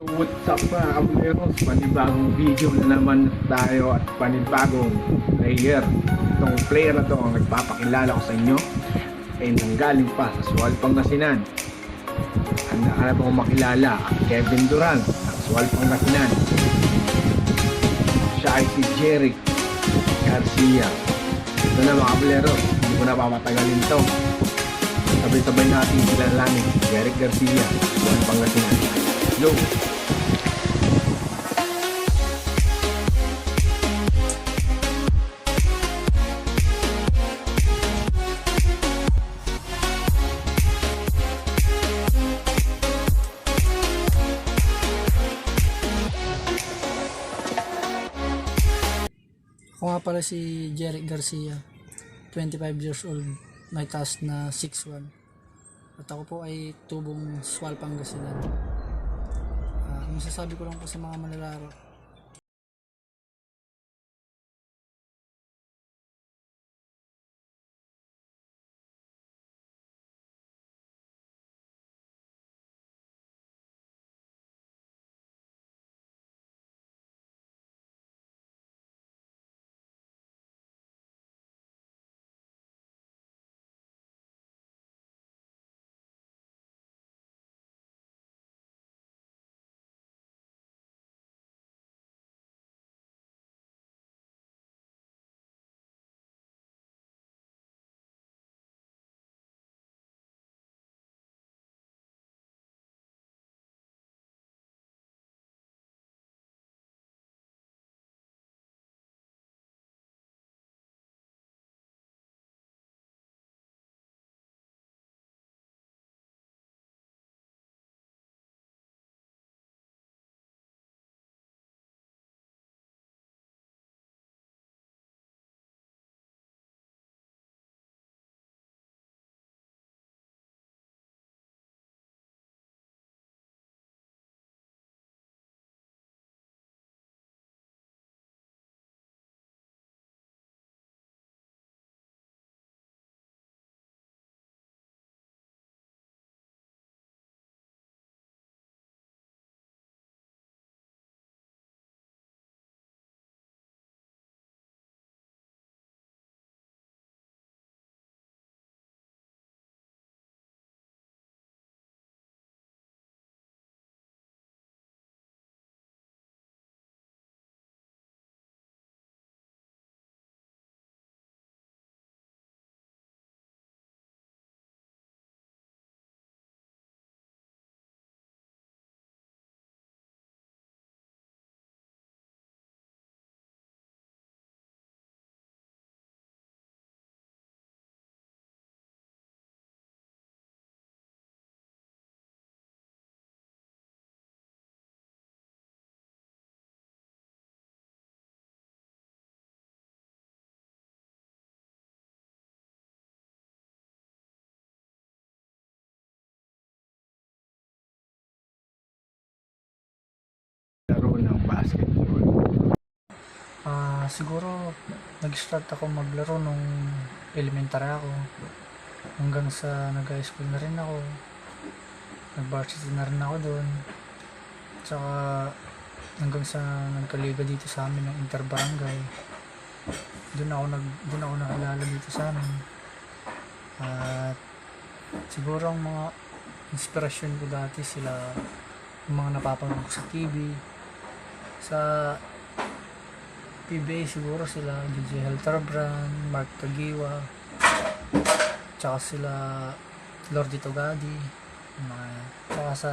What's up mga kabuleros? Panibagong video na naman tayo at panibagong player. Itong player na to ang nagpapakilala ko sa inyo ay nanggaling pa sa Sual Pangasinan. Handa ka na ba kung makilala? Kevin Durant ng Sual Pangasinan. Siya ay si Jeric Garcia. Ito na mga kabuleros, hindi ko na papatagalin to. Sabay-sabay natin kilalanin si Jeric Garcia, Sual Pangasinan. Yo! Ako nga pala si Jeric Garcia, 25 years old, may taas na 6'1". At ako po ay tubong Swal Pangasinan. Masasabi ko lang po sa mga manlalaro, siguro nag-start ako maglaro nung elementary ako. Hanggang sa nag-high school na rin ako. Nag-varsity na rin ako doon. Tsaka hanggang sa nagkaliga dito sa amin ng interbarangay. Doon ako nag doon ako nakilala dito sa amin. At siguro ang mga inspirasyon ko dati sila yung mga napapanood ko sa TV sa PBA siguro sila DJ Helterbrand, Mark Tagiwa tsaka sila Lordy Togadi mga tsaka sa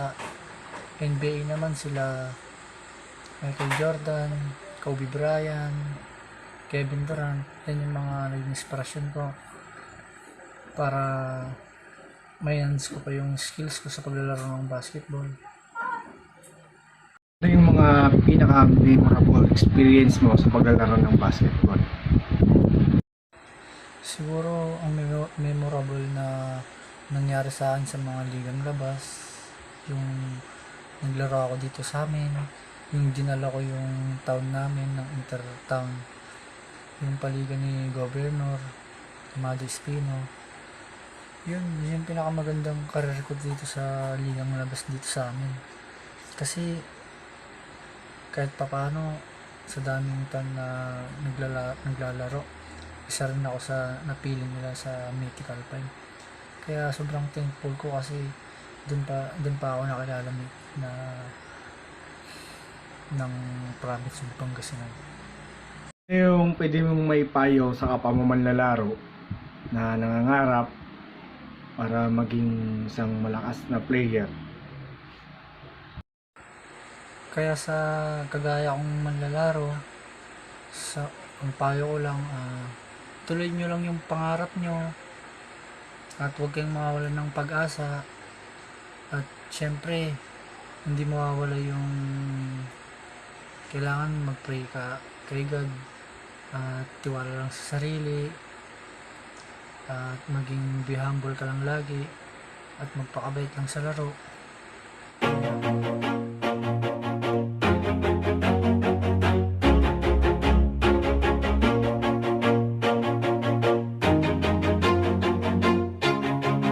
NBA naman sila Michael Jordan Kobe Bryant Kevin Durant yan yung mga naging inspirasyon ko para may enhance ko pa yung skills ko sa paglalaro ng basketball mga pinaka-memorable experience mo sa paglalaro ng basketball? Siguro ang memo- memorable na nangyari sa akin sa mga ligang labas, yung naglaro ako dito sa amin, yung dinala ko yung town namin ng intertown, yung paligan ni Governor, Amado Espino. Yun, yun pinakamagandang karir ko dito sa ligang labas dito sa amin. Kasi kahit papano sa daming tan na naglala, naglalaro isa rin ako sa napili nila sa Mythical 5 kaya sobrang thankful ko kasi dun pa dun pa ako nakilala na ng province ng Pangasinan Ano yung pwede mong may payo sa kapwa mo manlalaro na nangangarap para maging isang malakas na player? Kaya sa kagaya kong manlalaro, sa ang payo ko lang, ah, tuloy nyo lang yung pangarap nyo at huwag kayong mawawalan ng pag-asa at syempre hindi mawawala yung kailangan mag-pray ka kay God at tiwala lang sa sarili at maging be humble ka lang lagi at magpakabait lang sa laro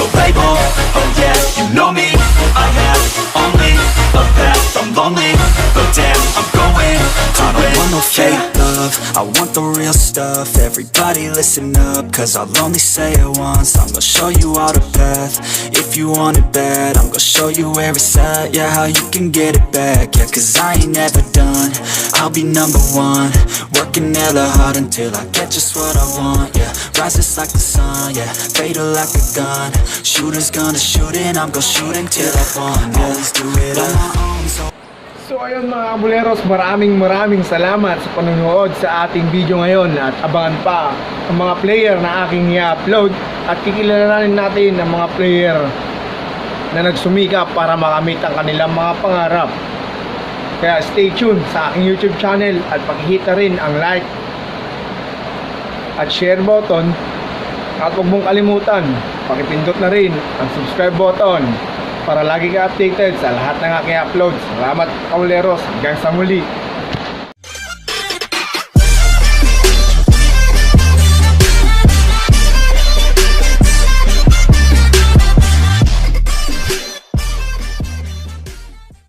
no label, oh yeah, you know me, I have only a path, I'm lonely, but damn, I'm going. To I don't want no fake love, I want the real stuff, everybody listen up, cause I'll only say it once, I'm gonna show you all the path, if you want it bad, I'm gonna show you where it's at, yeah, how you can get it back, yeah, cause I ain't never done, I'll be number one, working hella hard until I get just what I want, yeah, rises like the sun, yeah, fatal like a gun, shooters gonna shoot and I'm gonna shoot until I won, yeah, let's do it on my own, so So ayun mga kabuleros, maraming maraming salamat sa panonood sa ating video ngayon. At abangan pa ang mga player na aking i-upload. At kikilalanin natin ang mga player na nagsumikap para makamit ang kanilang mga pangarap. Kaya stay tuned sa aking YouTube channel at pakihita rin ang like at share button. At huwag mong kalimutan, pakipindot na rin ang subscribe button para lagi ka updated sa lahat ng aking uploads. Salamat, Kauleros. Hanggang sa muli.